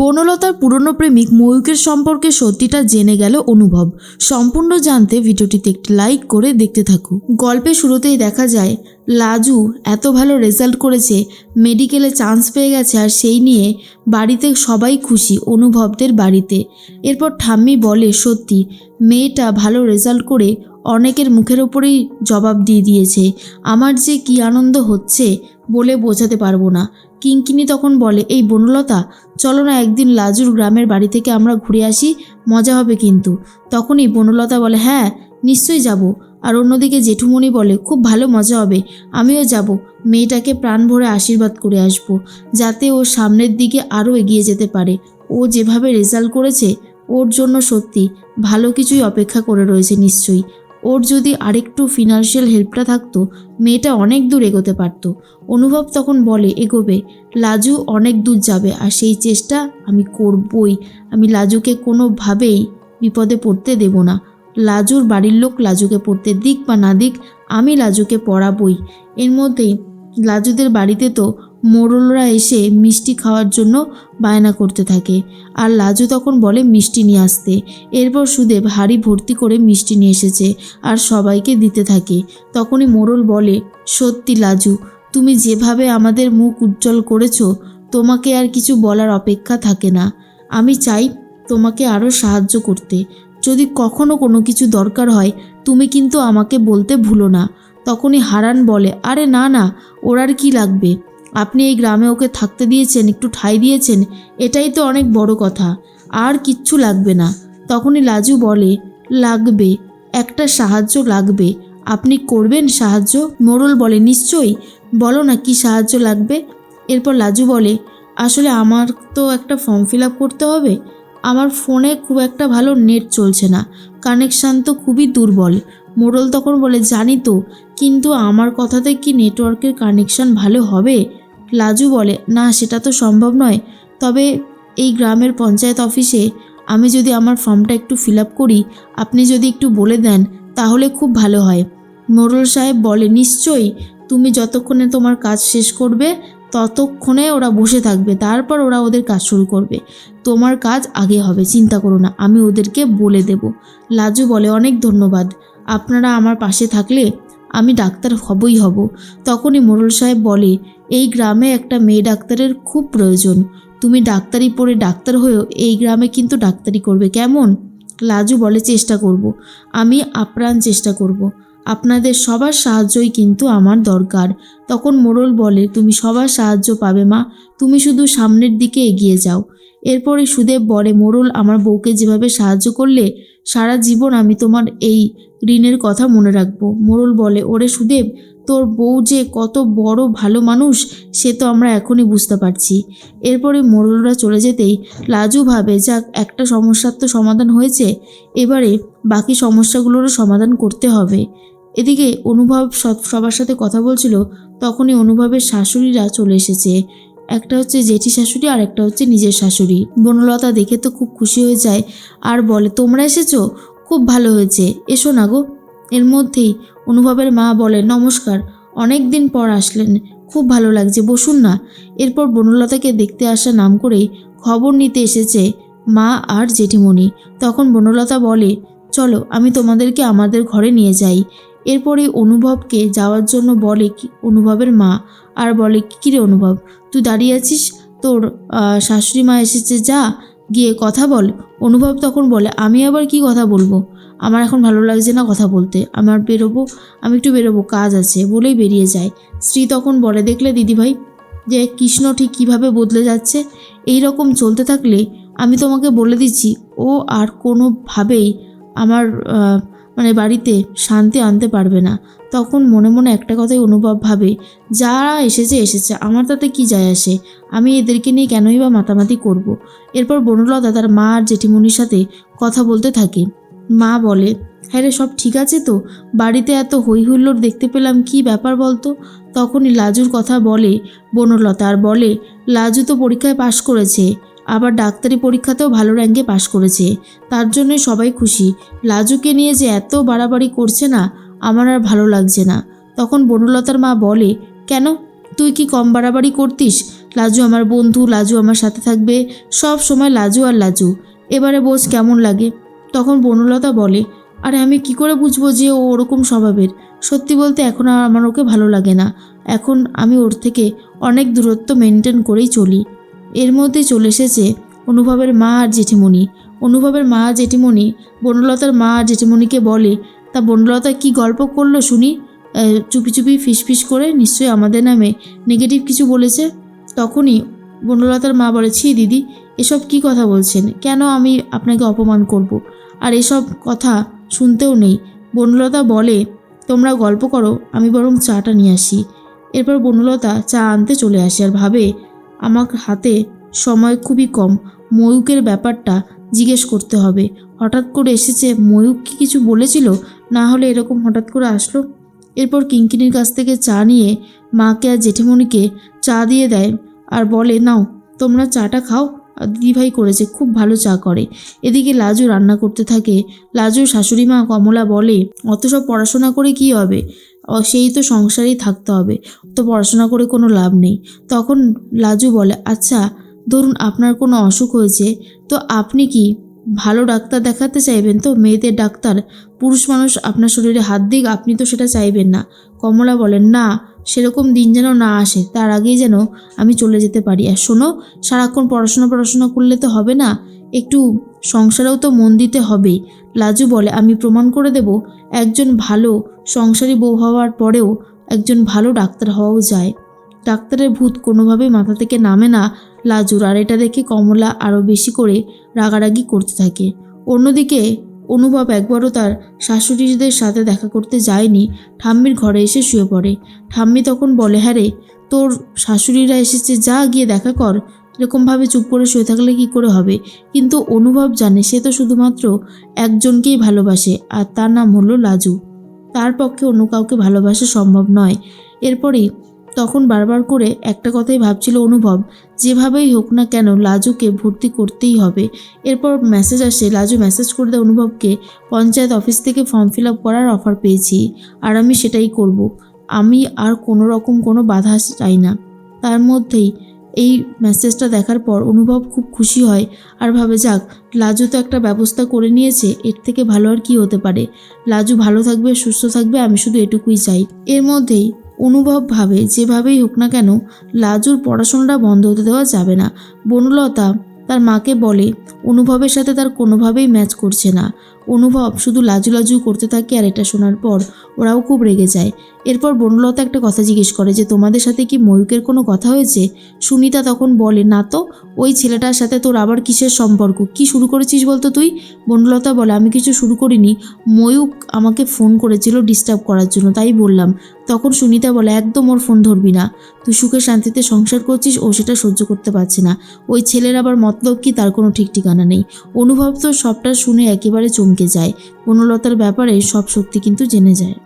বনলতার পুরনো প্রেমিক ময়ূকের সম্পর্কে সত্যিটা জেনে গেল অনুভব। সম্পূর্ণ জানতে ভিডিওটিতে একটি লাইক করে দেখতে থাকুক গল্পের শুরুতেই দেখা যায়, লাজু এত ভালো রেজাল্ট করেছে, মেডিকেলে চান্স পেয়ে গেছে আর সেই নিয়ে বাড়িতে সবাই খুশি অনুভবদের বাড়িতে। এরপর ঠাম্মি বলে, সত্যি, মেয়েটা ভালো রেজাল্ট করে অনেকের মুখের ওপরেই জবাব দিয়ে দিয়েছে। আমার যে কী আনন্দ হচ্ছে বলে বোঝাতে পারব না। কিঙ্কিনি তখন বলে, এই বনলতা, চলো না একদিন লাজুর গ্রামের বাড়ি থেকে আমরা ঘুরে আসি, মজা হবে কিন্তু। তখনই বনলতা বলে হ্যাঁ নিশ্চয়ই যাব। আর অন্যদিকে জেঠুমণি বলে, খুব ভালো মজা হবে, আমিও যাব, মেয়েটাকে প্রাণ ভরে আশীর্বাদ করে আসব, যাতে ও সামনের দিকে আরও এগিয়ে যেতে পারে। ও যেভাবে রেজাল্ট করেছে, ওর জন্য সত্যি ভালো কিছুই অপেক্ষা করে রয়েছে নিশ্চয়ই। ওর যদি আরেকটু ফিনান্সিয়াল হেল্পটা থাকতো, মেয়েটা অনেক দূর এগোতে পারতো। অনুভব তখন বলে, এগোবে। লাজু অনেক দূর যাবে আর সেই চেষ্টা আমি করবই। আমি লাজুকে কোনোভাবেই বিপদে পড়তে দেব না। লাজুর বাড়ির লোক লাজুকে পড়তে দিক বা না দিক, আমি লাজুকে পড়াবই। এর মধ্যেই লাজুদের বাড়িতে তো মোড়লরা এসে মিষ্টি খাওয়ার জন্য বায়না করতে থাকে। আর লাজু তখন বলে, মিষ্টি নিয়ে আসতে। এরপর সুদেব হাড়ি ভর্তি করে মিষ্টি নিয়ে এসেছে আর সবাইকে দিতে থাকে। তখনই মোড়ল বলে, সত্যি লাজু, তুমি যেভাবে আমাদের মুখ উজ্জ্বল করেছ, তোমাকে আর কিছু বলার অপেক্ষা থাকে না। আমি চাই তোমাকে আরও সাহায্য করতে। যদি কখনো কোনো কিছু দরকার হয়, তুমি কিন্তু আমাকে বলতে ভুলো না। তখনই হারান বলে, আরে না না, ওর আর কি লাগবে? আপনি এই গ্রামে ওকে থাকতে দিয়েছেন, একটু ঠাঁই দিয়েছেন, এটাই তো অনেক বড় কথা। আর কিচ্ছু লাগবে না। তখনই লাজু বলে, লাগবে, একটা সাহায্য লাগবে। আপনি করবেন সাহায্য? মোরল বলে, নিশ্চয়ই। বলো না কি সাহায্য লাগবে? এরপর লাজু বলে, আসলে আমার তো একটা ফর্ম ফিল আপ করতে হবে। আমার ফোনে খুব একটা ভালো নেট চলছে না। কানেকশান তো খুবই দুর্বল। মোড়ল তখন বলে, জানি তো, কিন্তু আমার কথাতে কি নেটওয়ার্কের কানেকশান ভালো হবে? লাজু বলে, না, সেটা তো সম্ভব নয়। তবে এই গ্রামের পঞ্চায়েত অফিসে আমি যদি আমার ফর্মটা একটু ফিল আপ করি, আপনি যদি একটু বলে দেন, তাহলে খুব ভালো হয়। মোড়ল সাহেব বলে, নিশ্চয়ই। তুমি যতক্ষণে তোমার কাজ শেষ করবে, ততক্ষণে ওরা বসে থাকবে। তারপর ওরা ওদের কাজ শুরু করবে। তোমার কাজ আগে হবে, চিন্তা করো না। আমি ওদেরকে বলে দেব। লাজু বলে, অনেক ধন্যবাদ। আপনারা আমার পাশে থাকলে আমি ডাক্তার হবই হব। তখনই মোরল সাহেব বলে, এই গ্রামে একটা মেয়ে ডাক্তারের খুব প্রয়োজন। তুমি ডাক্তারি পড়ে ডাক্তার হয়েও এই গ্রামে কিন্তু ডাক্তারি করবে কেমন? লাজু বলে, চেষ্টা করব। আমি আপ্রাণ চেষ্টা করব। আপনাদের সবার সাহায্যই কিন্তু আমার দরকার। তখন মোরল বলে, তুমি সবার সাহায্য পাবে মা। তুমি শুধু সামনের দিকে এগিয়ে যাও। এরপরে সুদেব বলে, মোড়ল, আমার বউকে যেভাবে সাহায্য করলে সারা জীবন আমি তোমার এই ঋণের কথা মনে রাখব। মোড়ল বলে, ওরে সুদেব, তোর বউ যে কত বড় ভালো মানুষ, সে তো আমরা এখনই বুঝতে পারছি। এরপরে মোড়লরা চলে যেতেই লাজু ভাবে, যাক, একটা সমস্যার তো সমাধান হয়েছে, এবারে বাকি সমস্যাগুলোরও সমাধান করতে হবে। এদিকে অনুভব সব- সবার সাথে কথা বলছিল, তখনই অনুভবের শাশুড়িরা চলে এসেছে। একটা হচ্ছে জেঠি শাশুড়ি আর একটা হচ্ছে নিজের শাশুড়ি। বনলতা দেখে তো খুব খুশি হয়ে যায় আর বলে, তোমরা এসেছ? খুব ভালো হয়েছে। এসো না গো। এর মধ্যেই অনুভবের মা বলে, নমস্কার। অনেক দিন পর আসলেন। খুব ভালো লাগছে। বসুন না। এরপর বনলতাকে দেখতে আসা নাম করেই খবর নিতে এসেছে মা আর জেঠিমণি। তখন বনলতা বলে, চলো, আমি তোমাদেরকে আমাদের ঘরে নিয়ে যাই। এরপরে অনুভবকে যাওয়ার জন্য বলে কি, অনুভবের মা। আর বলে, কী রে অনুভব, তুই দাঁড়িয়ে আছিস? তোর শাশুড়ি মা এসেছে, যা, গিয়ে কথা বল। অনুভব তখন বলে, আমি আবার কি কথা বলব? আমার এখন ভালো লাগছে না কথা বলতে। আমার বেরোবো, আমি একটু বেরোবো, কাজ আছে, বলেই বেরিয়ে যায়। স্ত্রী তখন বলে, দেখলে দিদিভাই, যে কৃষ্ণ ঠিক কীভাবে বদলে যাচ্ছে? এই রকম চলতে থাকলে আমি তোমাকে বলে দিচ্ছি, ও আর কোনোভাবেই আমার মানে বাড়িতে শান্তি আনতে পারবে না। তখন মনে মনে একটা কথাই অনুভব ভাবে যারা এসেছে এসেছে। আমার তাতে কি যায় আসে? আমি এদেরকে নিয়ে কেনই বা মাতামাতি করব। এরপর বনলতা তার মা আর জেঠিমণির সাথে কথা বলতে থাকে। মা বলে হ্যাঁ রে, সব ঠিক আছে তো? বাড়িতে এত হই হুল্লোড় দেখতে পেলাম, কি ব্যাপার বলতো? তখনই লাজুর কথা বলে বনলতা আর বলে, লাজু তো পরীক্ষায় পাশ করেছে। আবার ডাক্তারি পরীক্ষাতেও ভালো র্যাঙ্কে পাশ করেছে। তার জন্যই সবাই খুশি। লাজুকে নিয়ে যে এত বাড়াবাড়ি করছে না, আমার আর ভালো লাগছে না। তখন বনলতার মা বলে, কেন? তুই কি কম বাড়াবাড়ি করতিস? লাজু আমার বন্ধু, লাজু আমার সাথে থাকবে। সব সময় লাজু আর লাজু। এবারে বোঝ কেমন লাগে? তখন বনলতা বলে, আরে আমি কি করে বুঝব যে ও ওরকম স্বভাবের? সত্যি বলতে এখন আর আমার ওকে ভালো লাগে না। এখন আমি ওর থেকে অনেক দূরত্ব মেনটেন করেই চলি। এর মধ্যে চলে এসেছে অনুভবের মা আর জেঠিমণি। অনুভবের মা জেঠিমণি, বনলতার মা আর জেঠিমণিকে বলে, তা বনলতা কি গল্প করল শুনি? চুপি চুপি ফিসফিস করে নিশ্চয়ই আমাদের নামে নেগেটিভ কিছু বলেছে? তখনই বনলতার মা বলে, ছি দিদি, এসব কি কথা বলছেন? কেন আমি আপনাকে অপমান করব। আর এসব কথা শুনতেও নেই। বনলতা বলে, তোমরা গল্প করো, আমি বরং চাটা নিয়ে আসি। এরপর বনলতা চা আনতে চলে আসে আর ভাবে আমার হাতে সময় খুবই কম। ময়ূকের ব্যাপারটা জিজ্ঞেস করতে হবে। হঠাৎ করে এসেছে, ময়ূক কি কিছু বলেছিল? না হলে এরকম হঠাৎ করে আসলো? এরপর কিঙ্কিনির কাছ থেকে চা নিয়ে মাকে আর জেঠেমণিকে চা দিয়ে দেয় আর বলে, নাও, তোমরা চাটা খাও। আর দিদিভাই করেছে, খুব ভালো চা করে। এদিকে লাজু রান্না করতে থাকে। লাজুর শাশুড়ি মা কমলা বলে, অত সব পড়াশোনা করে কি হবে? সেই তো সংসারেই থাকতে হবে। তো পড়াশোনা করে কোনো লাভ নেই। তখন লাজু বলে আচ্ছা ধরুন আপনার কোনো অসুখ হয়েছে, তো আপনি কি ভালো ডাক্তার দেখাতে চাইবেন তো? মেয়েদের ডাক্তার, পুরুষ মানুষ আপনার শরীরে হাত দিক, আপনি তো সেটা চাইবেন না। কমলা বলেন না, সেরকম দিন যেন না আসে, তার আগেই যেন আমি চলে যেতে পারি। আর শোনো, সারাক্ষণ পড়াশোনা পড়াশোনা করলে তো হবে না, একটু সংসারেও তো মন দিতে হবেই। লাজু বলে, আমি প্রমাণ করে দেব, একজন ভালো সংসারী বউ হওয়ার পরেও একজন ভালো ডাক্তার হওয়াও যায়। ডাক্তারের ভূত কোনোভাবেই মাথা থেকে নামে না। লাজুর আর এটা দেখে কমলা আরও বেশি করে রাগারাগি করতে থাকে। অন্যদিকে অনুভব একবারও তার শাশুড়িদের সাথে দেখা করতে যায়নি। ঠাম্মির ঘরে এসে শুয়ে পড়ে। ঠাম্মি তখন বলে হ্যাঁ রে, তোর শাশুড়িরা এসেছে, যা গিয়ে দেখা কর। এরকমভাবে চুপ করে শুয়ে থাকলে কি করে হবে? কিন্তু অনুভব জানে, সে তো শুধুমাত্র একজনকেই ভালোবাসে, আর তার নাম হলো লাজু। তার পক্ষে অন্য কাউকে ভালোবাসা সম্ভব নয়। এরপরেই তখন বারবার করে একটা কথাই ভাবছিল অনুভব, যেভাবেই হোক না কেন লাজুকে ভর্তি করতেই হবে। এরপর মেসেজ আসে, লাজু মেসেজ করে দেয় অনুভবকে, পঞ্চায়েত অফিস থেকে ফর্ম ফিল আপ করার অফার পেয়েছি, আর আমি সেটাই করব। আমি আর কোনো রকম কোনো বাধা চাই না। তার মধ্যেই এই মেসেজটা দেখার পর অনুভব খুব খুশি হয়। আর ভাবে, যাক, লাজু তো একটা ব্যবস্থা করে নিয়েছে, এর থেকে ভালো আর কি হতে পারে? লাজু ভালো থাকবে, সুস্থ থাকবে, আমি শুধু এটুকুই চাই। এর মধ্যেই অনুভব ভাবে, যেভাবেই হোক না কেন, লাজুর পড়াশোনাটা বন্ধ হতে দেওয়া যাবে না। বনলতা তার মাকে বলে, অনুভবের সাথে তার কোনোভাবেই ম্যাচ করছে না। অনুভব শুধু লাজু লাজু করতে থাকে আর এটা শোনার পর ওরাও খুব রেগে যায়। এরপর বনলতা একটা কথা জিজ্ঞেস করে যে, তোমাদের সাথে কি ময়ূকের কোনো কথা হয়েছে? সুনিতা তখন বলে, না তো, ওই ছেলেটার সাথে তোর আবার কিসের সম্পর্ক? কি শুরু করেছিস বলতো তুই? বনলতা বলে, আমি কিছু শুরু করিনি। ময়ূক আমাকে ফোন করেছিল ডিস্টার্ব করার জন্য, তাই বললাম। তখন সুনিতা বলে, একদম ওর ফোন ধরবি না। তুই সুখে শান্তিতে সংসার করছিস, ও সেটা সহ্য করতে পারছে না। ওই ছেলের আবার মতলব কি, তার কোনো ঠিক ঠিকানা নেই। অনুভব তো সবটা শুনে একেবারে চমকে যায়। বনলতার ব্যাপারে সব সত্যি কিন্তু জেনে যায়।